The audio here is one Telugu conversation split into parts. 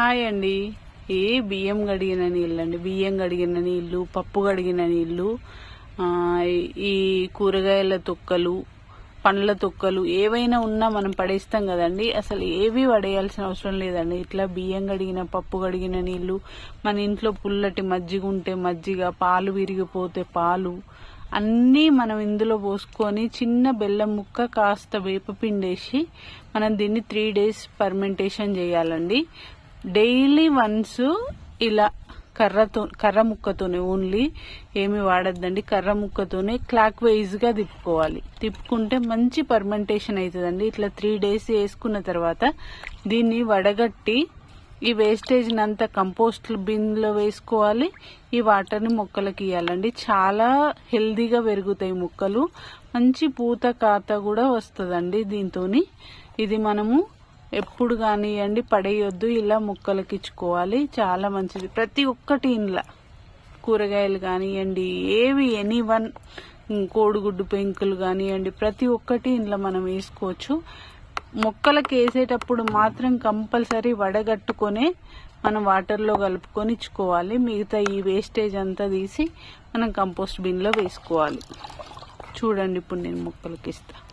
హాయ్ అండి. ఏ బియ్యం కడిగిన నీళ్ళు అండి బియ్యం కడిగిన నీళ్ళు పప్పు కడిగిన నీళ్ళు ఈ కూరగాయల తొక్కలు పండ్ల తొక్కలు ఏవైనా ఉన్నా మనం పడేస్తాం కదండి. అసలు ఏవి పడేయాల్సిన అవసరం లేదండి. ఇట్లా బియ్యం కడిగిన పప్పు కడిగిన నీళ్ళు మన ఇంట్లో పుల్లటి మజ్జిగ ఉంటే మజ్జిగ పాలు విరిగిపోతే పాలు అన్నీ మనం ఇందులో పోసుకొని చిన్న బెల్లం ముక్క కాస్త వేపపిండేసి మనం దీన్ని త్రీ డేస్ పర్మెంటేషన్ చేయాలండి. డైలీ వన్స్ ఇలా కర్రతో కర్ర ముక్కతోనే ఓన్లీ ఏమి వాడద్దండి. కర్ర ముక్కతోనే క్లాక్ వైజ్గా తిప్పుకోవాలి. తిప్పుకుంటే మంచి పర్మెంటేషన్ అవుతుందండి ఇట్లా త్రీ డేస్ వేసుకున్న తర్వాత దీన్ని వడగట్టి ఈ వేస్టేజ్ అంతా కంపోస్ట్ బిన్లో వేసుకోవాలి. ఈ వాటర్ని మొక్కలకి ఇవ్వాలండి చాలా హెల్దీగా పెరుగుతాయి మొక్కలు. మంచి పూత కాత కూడా వస్తుందండి దీంతోని. ఇది మనము ఎప్పుడు కానివ్వండి పడేయొద్దు ఇలా మొక్కలకి ఇచ్చుకోవాలి చాలా మంచిది. ప్రతి ఒక్కటి ఇంట్లో కూరగాయలు కానివ్వండి ఏవి ఎనీ వన్ కోడిగుడ్డు పెంకులు కానివ్వండి ప్రతి ఒక్కటి ఇంట్లో మనం వేసుకోవచ్చు. మొక్కలకి వేసేటప్పుడు మాత్రం కంపల్సరీ వడగట్టుకొని మనం వాటర్లో కలుపుకొని ఇచ్చుకోవాలి మిగతా ఈ వేస్టేజ్ అంతా తీసి మనం కంపోస్ట్ బిన్లో వేసుకోవాలి. చూడండి ఇప్పుడు నేను మొక్కలకి ఇస్తాను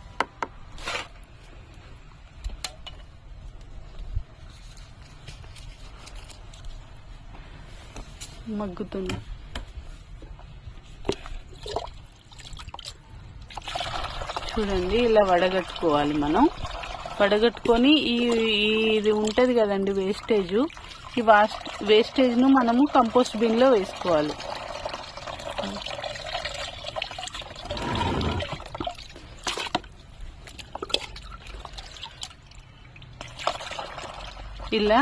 మగ్గుతుంది. చూడండి ఇలా వడగట్టుకోవాలి మనం. వడగట్టుకొని ఈ ఇది ఉంటుంది కదండి వేస్టేజ్. ఈ వాస్ వేస్టేజ్ను మనము కంపోస్ట్ బిన్లో వేసుకోవాలి. ఇలా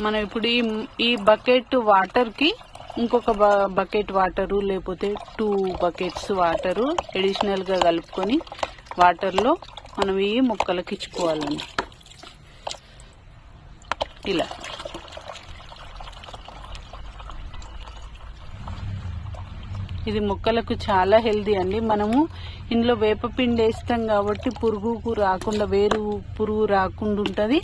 మనం ఇప్పుడు ఈ ఈ బకెట్ వాటర్కి ఇంకొక బ- బకెట్ వాటరు లేకపోతే టూ బకెట్స్ వాటరు ఎడిషనల్గా కలుపుకొని వాటర్లో మనం ఈ మొక్కలకి ఇచ్చుకోవాలండి. ఇలా. ఇది మొక్కలకు చాలా హెల్దీ అండి. మనము ఇందులో వేపపిండి వేస్తాం కాబట్టి పురుగుకు రాకుండా వేరు పురుగు రాకుండా ఉంటుంది.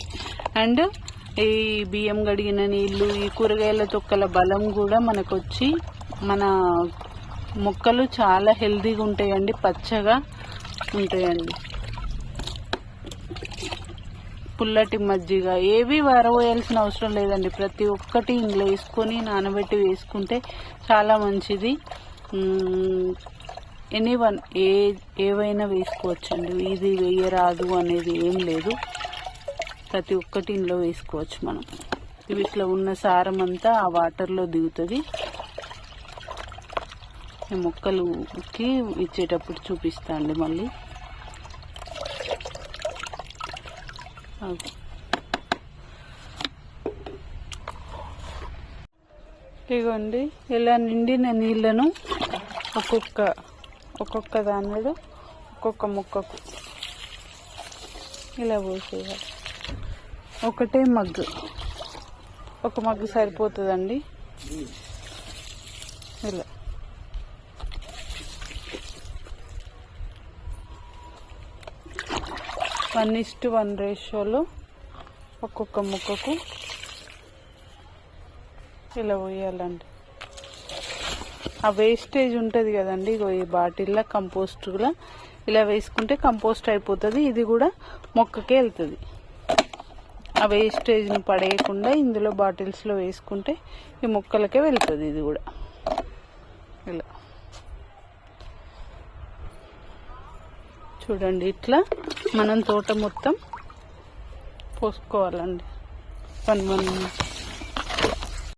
అండ్ ఈ బియ్యం గడిగిన నీళ్ళు ఈ కూరగాయల తొక్కల బలం కూడా మనకు వచ్చి మన మొక్కలు చాలా హెల్దీగా ఉంటాయండి పచ్చగా ఉంటాయండి. పుల్లటి మజ్జిగ ఏవి వరవేయాల్సిన అవసరం లేదండి. ప్రతి ఒక్కటి ఇందులో వేసుకొని నానబెట్టి వేసుకుంటే చాలా మంచిది. ఎనీ వన్ ఏ ఏవైనా వేసుకోవచ్చండి. ఇది వేయరాదు అనేది ఏం లేదు. ప్రతి ఒక్కటి ఇందులో వేసుకోవచ్చు మనం. వీటిలో ఉన్న సారం అంతా ఆ వాటర్లో దిగుతుంది. మొక్కలుకి ఇచ్చేటప్పుడు చూపిస్తా అండి మళ్ళీ. ఇగోండి ఇదిగోండి ఇలా నిండిన నీళ్ళను ఒక్కొక్క ఒక్కొక్క దాని ఒక్కొక్క మొక్కకు ఇలా పోసేయాలి. ఒకటే మగ్గు ఒక మగ్గు సరిపోతుందండి. ఇలా. వన్ ఇస్ట్ వన్ రేషియోలో ఒక్కొక్క ముక్కకు ఇలా పోయాలండి ఆ వేస్టేజ్ ఉంటుంది కదండి ఇగో ఈ బాటిల్లో కూడా ఇలా వేసుకుంటే కంపోస్ట్ అయిపోతుంది ఇది కూడా మొక్కకే వెళ్తుంది. ఆ వేస్టేజ్ని పడేయకుండా ఇందులో బాటిల్స్లో వేసుకుంటే ఈ మొక్కలకే వెళ్తుంది ఇది కూడా. ఇలా. చూడండి ఇట్లా మనం తోట మొత్తం పోసుకోవాలండి. One one